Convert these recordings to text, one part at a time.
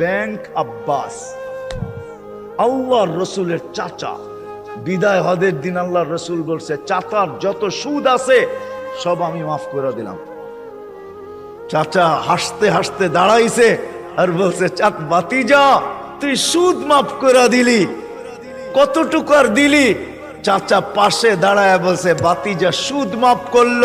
Bank Abbas. আল্লাহ রসুলের চাচা। বিদায় হদের দিন আল্লাহ রসুল বলছে, চাচার যত সুদ আছে, সব আমি মাফ করে দিলাম। চাচা হাসতে হাসতে দাঁড়াইছে আর বলছে চাত বাতি যা তুই সুদ মাফ করে দিলি। কতটুকু আর দিলি? চাচা পাশে দাঁড়ায় বলছে বাতিজা সুদ মাফ করল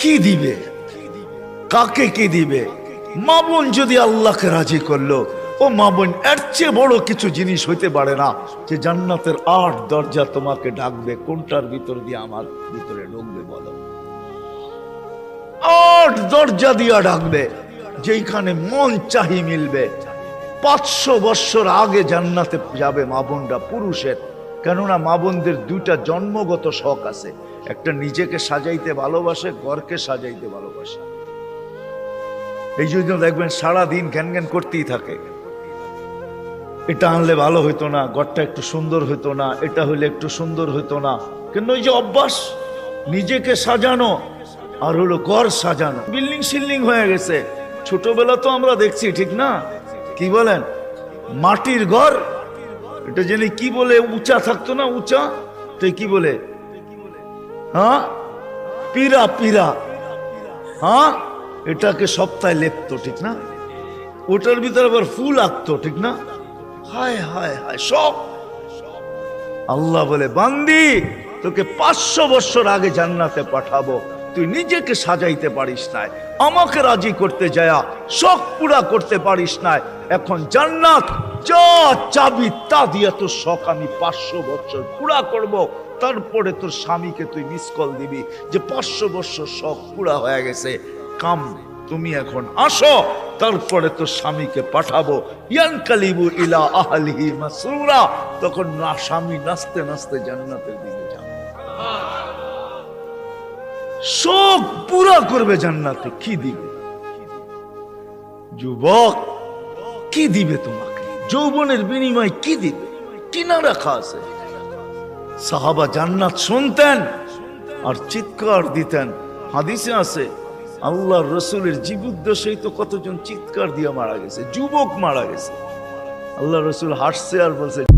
কি দিবে? কাকে কি দিবে? মা বোন যদি আল্লাহকে রাজি করল, ও মা বোন, এর চেয়ে বড় কিছু জিনিস হইতে পারে না যে জান্নাতের আট দরজা তোমাকে ডাকবে, কোনটার ভিতর দিয়ে আমার ভিতরে ঢুকবে বলো? আট দরজা দিয়া ডাকবে, যেইখানে মন চাহি মিলবে। পাঁচশো বৎসর আগে জান্নাতে যাবে মা বোনরা পুরুষের, কেননা মা বোনদের দুইটা জন্মগত শখ আছে। একটা নিজেকে সাজাইতে ভালোবাসে, ঘরকে সাজাইতে ভালোবাসে। এই জন্য দেখবেন সারা দিন ঘ্যান ঘ্যান করতেই থাকে। এটা আনলে ভালো হইতো না, ঘরটা একটু সুন্দর হইতো না, এটা হইলে একটু সুন্দর হইতো না। কিন্তু ওই যে অভ্যাস, নিজেকে সাজানো আর হলো ঘর সাজানো। বিল্ডিং সিল্ডিং হয়ে গেছে। ছোটবেলা তো আমরা দেখছি, ঠিক না? কি বলেন? মাটির ঘর, এটা জেনে কি বলে? উঁচা থাকতো না, উঁচা? তো কি বলে? হ্যাঁ? পীরা পীরা। হ্যাঁ? এটাকে সপ্তাহে লেপতো, ঠিক না? ওটার ভিতরে আবার ফুল আঁকতো, ঠিক না? হায় হায় হায়, সব। আল্লাহ বলে, বান্দি, তোকে পাঁচশো বছর আগে জান্নাতে পাঠাবো। তুই নিজেকে সাজাইতে পারিস নাই। আমাকে রাজি করতে যায়া শখ পুরা করতে পারিস নাই। এখন জান্নাত, যা চাবি তা দিয়ে তোর শখ আমি পাঁচশো বছর পুরা করব। তারপরে তোর স্বামীকে তুই মিস কল দিবি যে পাঁচশো বছর শখ পুরা হয়ে গেছে। কাম তুমি এখন আসো, তারপরে তোর স্বামীকে পাঠাবো। ইয়ানকালিবু ইলা আহলিহি মাসরুরা। তখন না স্বামী নাচতে নাচতে জান্নাতের দিকে যাবে। শোক পুরা করবে জান্নাতে। কি দিবে? যুবক, কি দিবে তোমাকে? যৌবনের বিনিময় কি দিবে? কিনা রাখা আছে সাহাবা জান্নাত শুনতেন আর চিৎকার দিতেন। হাদিসে আছে আল্লাহ রসুলের জীবুদ্দেশেই তো কতজন চিৎকার দিয়ে মারা গেছে, যুবক মারা গেছে। আল্লাহ রসুল হাসছে আর বলছে